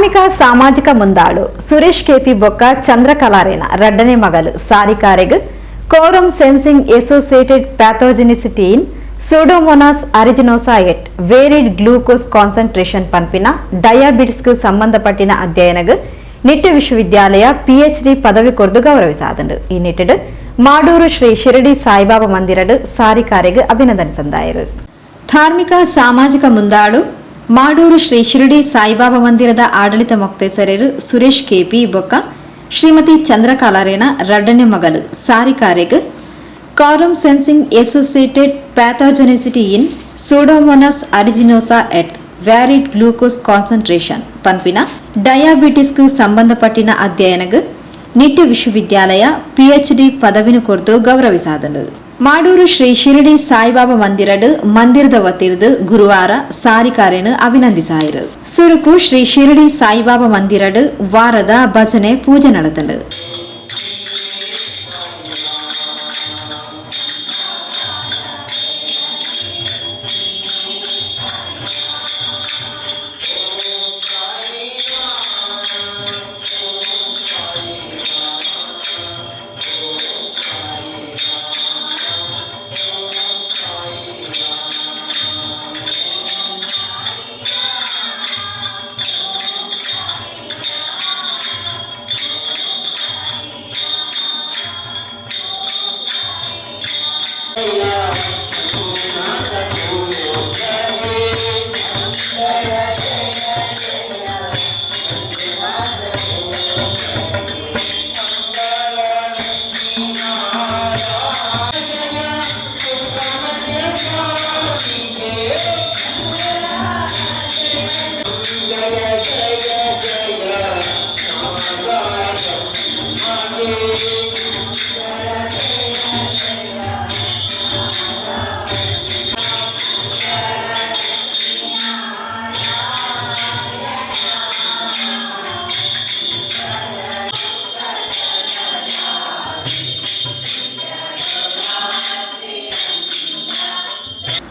కార్మిక సామాజిక ಮುಂದಾಳು ಸುರೇಶ್ ಕೆಪಿ ಬೊಕ್ಕ ಚಂದ್ರಕಲಾರೇನ ರಡ್ಡನೆ ಮಗಲು ಸಾರಿಕಾರೆಗ್ quorum sensing associated pathogenicity Pseudomonas aeruginosa at varied glucose concentration పంపిన డయాబెటిస్కు సంబంధపట్టిన అధ్యయనగు నిట్టు విశ్వవిద్యాలయ పిహెచ్డి పదవి కొరదు గౌరవి సాధను ఈ నిట్టడు మాడూరు శ్రీ షిరడి సాయిబాబా మందిరడు సారికారెగు అభినందన సందాయరు ధార్మిక సామాజిక ముందాడు ಮಾಡೂರು ಶ್ರೀ ಶಿರಡಿ ಸಾಯಿಬಾಬಾ ಮಂದಿರದ ಆಡಳಿತ ಮೊಕ್ತೇಸರರು ಸುರೇಶ್ ಕೆಪಿ ಬೊಕ್ಕ ಶ್ರೀಮತಿ ಚಂದ್ರಕಾಲಾರೇನ ರಡ್ಡನೆ ಮಗಲು ಸಾರಿಕಾರೆಗ್ quorum sensing associated pathogenicity in pseudomonas aeruginosa at varied glucose concentration ಪಂಪಿನ ಡಯಾಬಿಟಿಸ್ಗೆ ಸಂಬಂಧಪಟ್ಟಿನ ಅಧ್ಯಯನಗ್ ನಿಟ್ಟ ವಿಶ್ವವಿದ್ಯಾಲಯ ಪಿಎಚ್ಡಿ ಪದವಿನ ಕೊರ್ದು ಗೌರವಿಸಾದನು ಮಾಡೂರು ಶ್ರೀ ಶಿರಡಿ ಸಾಯಿಬಾಬಾ ಮಂದಿರಡ್ ಮಂದಿರದ ವತಿರ್ದು ಗುರುವಾರ ಸಾರಿಕಾರೆನು ಅಭಿನಂದಿಸಾಯಿರು ಸುರುಕು ಶ್ರೀ ಶಿರಡಿ ಸಾಯಿಬಾಬಾ ಮಂದಿರಡ್ ವಾರದ ಭಜನೆ ಪೂಜೆ ನಡೆದಳು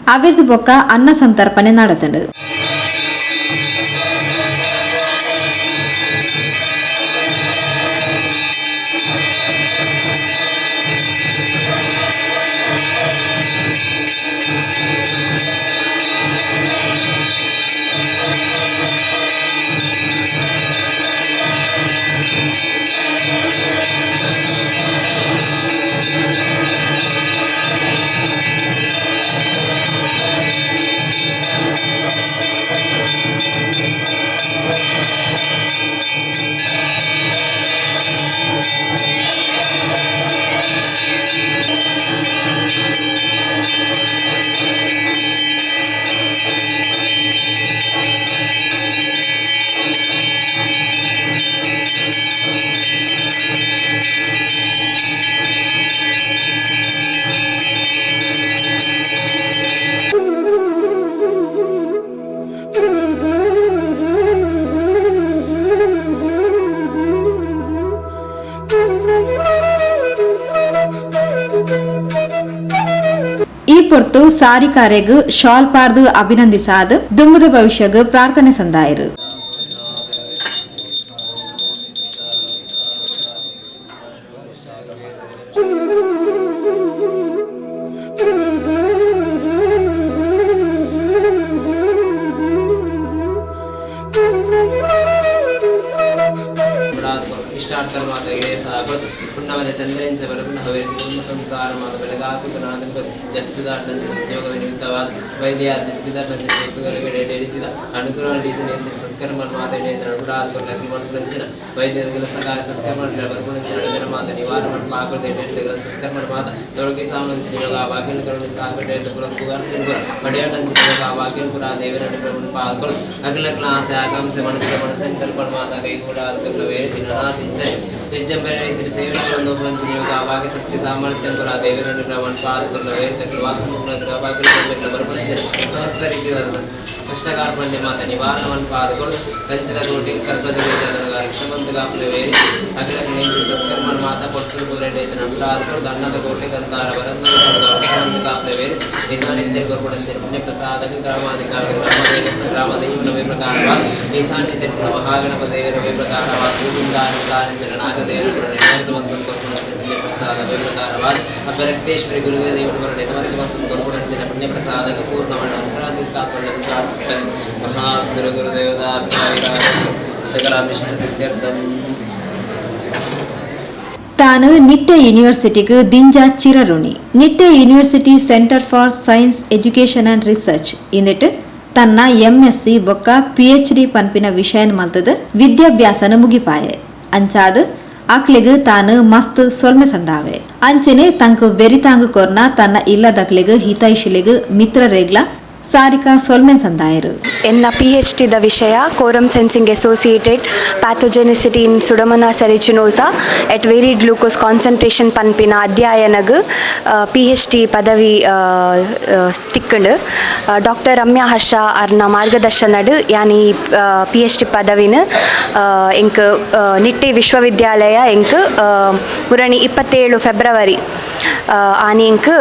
అభివృద్ధి బొక్క అన్న సంతర్పణ ಪೊರ್ತು ಸಾರಿಕಾರೆಗ್ ಶಾಲ್ ಪಾರ್ದು ಅಭಿನಂದಿಸಾದ ದುಂಬುದ ಭವಿಷ್ಯಗ್ ಪ್ರಾರ್ಥನೆ ಸಂದಾಯರು. ಇಷ್ಟಾರ್ಥರ නාවල චන්ද්‍රෙන් සබලකුණ හවරින් දුන්න සංසාර මාර්ග බලගාතු කනාදන් ජත්පදාර්ථන් සංයෝග නිමිතවත් වෛද්‍යාර්ථ පිටාර්ථ සංයෝග කරගෙඩෙඩිතින අනුකරණ දීතනේ සත්කර්ම මාතේ නරුඩා සොරණ මන්ත්‍රචන වෛද්‍යදගල සකාර සත්කර්ම රබර්ගුණ චරදන මාත නිවාරණ මාර්ග දෙඩෙඩගල සත්කර්ම මාත තොරගේ සාමන සිනෝගා වාගෙන කරන සාකටේත පුරක් පුගන් තින්ගර වඩයටන් සිනෝගා වාගෙන පුරා දේවරණ ප්‍රමුණ පාල්කොල අගල ක්ලාස ආගම් සමනස මනසෙන් කල්පන මාත ගයි කුඩාල් කරල වේර දිනනා තින්චේ నిజంపరి సేవలో పులంచిన అభాగ శక్తి సామర్థ్యం నా దేవుని పాడుతున్నవే వాసన ప్రభాకృతం సమస్త రీతి ವಾಸನ ಪ್ರಭಾಕರ ಬರ್ಪಂಚನೆ ಸಮಸ್ತ ರೀತಿಯ ಕಷ್ಟಕಾರ್ಪಣ್ಯ ಮಾತ ನಿವಾರಣವನ್ನು ಪಾದಗಳು ಕಂಚದ ಕೋಟಿ ಕರ್ಕದ ವೇದನಗ ಶ್ರೀಮಂತಗಾಪುರ ವೇರಿ ಅಖಿಲ ಗಣೇಶ ಸತ್ಕರ್ಮಣ ಮಾತ ಪೊಟ್ಟು ಕೂರೆಡ್ಡೈತೆ ನಮ್ರಾದ್ರು ದಂಡದ ಕೋಟಿ ಕಂತಾರ ಶ್ರೀಮಂತಗಾಪುರ ವೇರಿ ಈಶಾನ್ಯ ಕೊರ್ಪಡಂತೆ ಪುಣ್ಯ ಪ್ರಸಾದ ಗ್ರಾಮಾಧಿಕಾರಿ ಗ್ರಾಮದೇವ ಗ್ರಾಮದೈವನವೇ ಪ್ರಕಾರವಾದ ಈಶಾನ್ಯ ತೆಪ್ಪುಣ ಮಹಾಗಣಪದೇವರವೇ ಪ್ರಕಾರವಾದ ಭೂಗುಂಡಾನುದಾನ ನಾಗದೇವರು ನೆನವಂತನ್ನು ಕೊರ್ಪಡಂತೆ ಪುಣ್ಯ ಗುರುಗಳ ನೆನವರಿಗೆ ಮತ್ತೊಂದು ಕೊರ್ಪಡಂತೆ ಪುಣ್ಯ ಪ್ರಸಾದಕ ಪೂರ್ಣವಣ್ಣ ಪ್ರಾರ್ಥನೆ ಮಹಾಗುರು ಗುರುದೇವದಾಚಾರ್ಯ ಸಕಲಾಭಿಷ್ಟ ಸಿದ್ಧಾರ್ಥಂ. ತಾನು ನಿಟ್ಟೆ ಯೂನಿವರ್ಸಿಟಿಗೂ ದಿಂಜಾ ಚಿರಋಣಿ, Nitte university centre for science education and research. ಇಂದಿಟ್ಟು ತನ್ನ ಎಂಎಸ್ಸಿ ಬೊಕ್ಕ ಪಿಎಚ್ಡಿ ಪನ್ಪಿನ ವಿಷಯನ್ ಮಲ್ತದ ವಿದ್ಯಾಭ್ಯಾಸನ ಮುಗಿಪಾಯೆ. ಅಂಚಾದ ಆಕ್ಲಿಗ್ ತಾನು ಮಸ್ತ್ ಸೊಲ್ಮೆ ಸಂದಾವೆ. ಅಂಚೆನೆ ತಂಕು ಬೆರಿತಾಂಗ್ ಕೊರ್ನ ತನ್ನ ಇಲ್ಲದಕ್ಲಿಗ್ ಮಿತ್ರ ಮಿತ್ರರೇಗ್ಲ ಸಾರಿಕಾ ಸೊಲ್ಮೆನ್ ಸಂದಾಯರು. ಎನ್ನ ಪಿ ಎಚ್ ಟಿದ ವಿಷಯ quorum sensing associated pathogenicity in Pseudomonas aeruginosa at varied glucose concentration ಪನ್ಪಿನ ಅಧ್ಯಯನಗ್ ಪಿ ಎಚ್ ಟಿ ಪದವಿ ತಿಕ್ಕಂಡು. ಡಾಕ್ಟರ್ ರಮ್ಯಾ ಹರ್ಷ ಅರ್ನ ಮಾರ್ಗದರ್ಶನಡ್ ಯಾನಿ ಪಿ ಎಚ್ ಟಿ ಪದವಿನ ಎಂಕ್ ನಿಟ್ಟೆ ವಿಶ್ವವಿದ್ಯಾಲಯ ಎಂಕ್ ಮುರಣಿ ಇಪ್ಪತ್ತೇಳು ಫೆಬ್ರವರಿ ಆನಿ ಎಂಕ್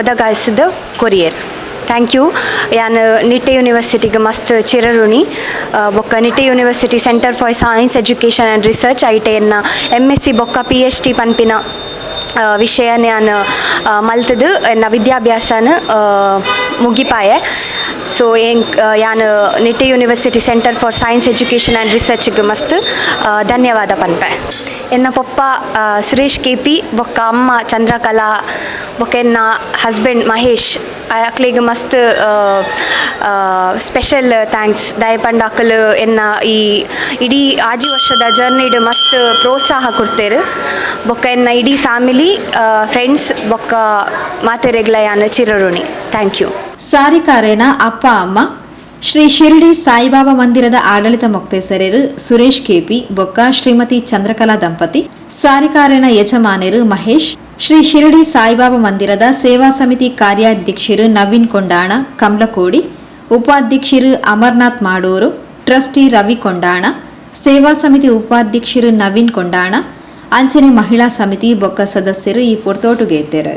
ಒದಗಾಯಿಸಿದ ಕೊರಿಯರ್. ಥ್ಯಾಂಕ್ ಯು ಯಾನ್ ನಿಟ್ಟೆ ಯೂನಿವರ್ಸಿಟಿಗೆ ಮಸ್ತ್ ಚಿರಋಣಿ ಬೊಕ್ಕ Nitte university centre for science education and research ಐಟೆಯನ್ನ M S C ಬೊಕ್ಕ ಪಿ ಎಚ್ ಡಿ ಪನ್ಪಿನ ಆ, ವಿಷಯ ನಾನು ಮಲ್ತದು ನನ್ನ ವಿದ್ಯಾಭ್ಯಾಸನ ಮುಗಿಪಾಯೆ ಸೊ ಎಂಕ್ ಯಾನ್ Nitte university centre for science education and ರಿಸರ್ಚ್ಗೆ ಮಸ್ತ್ ಧನ್ಯವಾದ ಪನ್ಪೆ ಎನ್ನ ಪಪ್ಪ ಸುರೇಶ್ ಕೆ ಪಿ ಬೊಕ್ಕ ಅಮ್ಮ ಚಂದ್ರಕಲಾ ಬೊಕ್ಕ ಎನ್ನ ಹಸ್ಬೆಂಡ್ ಮಹೇಶ್ ಅಕ್ಲಿಗೆ ಮಸ್ತ್ ಸ್ಪೆಷಲ್ ಥ್ಯಾಂಕ್ಸ್ ದಯಪಂಡ ಅಕ್ಕಲು ಎನ್ನ ಈ ಇಡೀ ಆಜಿ ವರ್ಷದ ಜರ್ನಿಡ್ ಮಸ್ತ್ ಪ್ರೋತ್ಸಾಹ ಕೊಡ್ತೇರು ಬೊಕ್ಕ ಎನ್ನ ಇಡೀ ಫ್ಯಾಮಿಲಿ ಫ್ರೆಂಡ್ಸ್ ಬೊಕ್ಕ ಮಾತೆರೆಗ್ಲ ಯಾನ ಚಿರಋಣಿ ಥ್ಯಾಂಕ್ ಯು ಸಾರಿಕಾರೇನ ಅಪ್ಪ ಅಮ್ಮ ಶ್ರೀ ಶಿರ್ಡಿ ಸಾಯಿಬಾಬಾ ಮಂದಿರದ ಆಡಳಿತ ಮೊಕ್ತೇಸರರು ಸುರೇಶ್ ಕೆಪಿ ಬೊಕ್ಕ ಶ್ರೀಮತಿ ಚಂದ್ರಕಲಾ ದಂಪತಿ ಸಾರಿಕಾರೇನ ಯಜಮಾನೇರು ಮಹೇಶ್ ಶ್ರೀ ಶಿರಡಿ ಸಾಯಿಬಾಬಾ ಮಂದಿರದ ಸೇವಾ ಸಮಿತಿ ಕಾರ್ಯಾಧ್ಯಕ್ಷರು ನವೀನ್ ಕೊಂಡಾಣ, ಕಮಲಕೋಡಿ, ಉಪಾಧ್ಯಕ್ಷರು ಅಮರ್ನಾಥ್ ಮಾಡೂರು, ಟ್ರಸ್ಟಿ ರವಿ ಕೊಂಡಾಣ, ಸೇವಾ ಸಮಿತಿ ಉಪಾಧ್ಯಕ್ಷರು ನವೀನ್ ಕೊಂಡಾಣ, ಅಂಚನೆ ಮಹಿಳಾ ಸಮಿತಿ ಬೊಕ್ಕ ಸದಸ್ಯರು ಈ ಪುರ್ತೋಟುಗೆ ಎತ್ತೇರು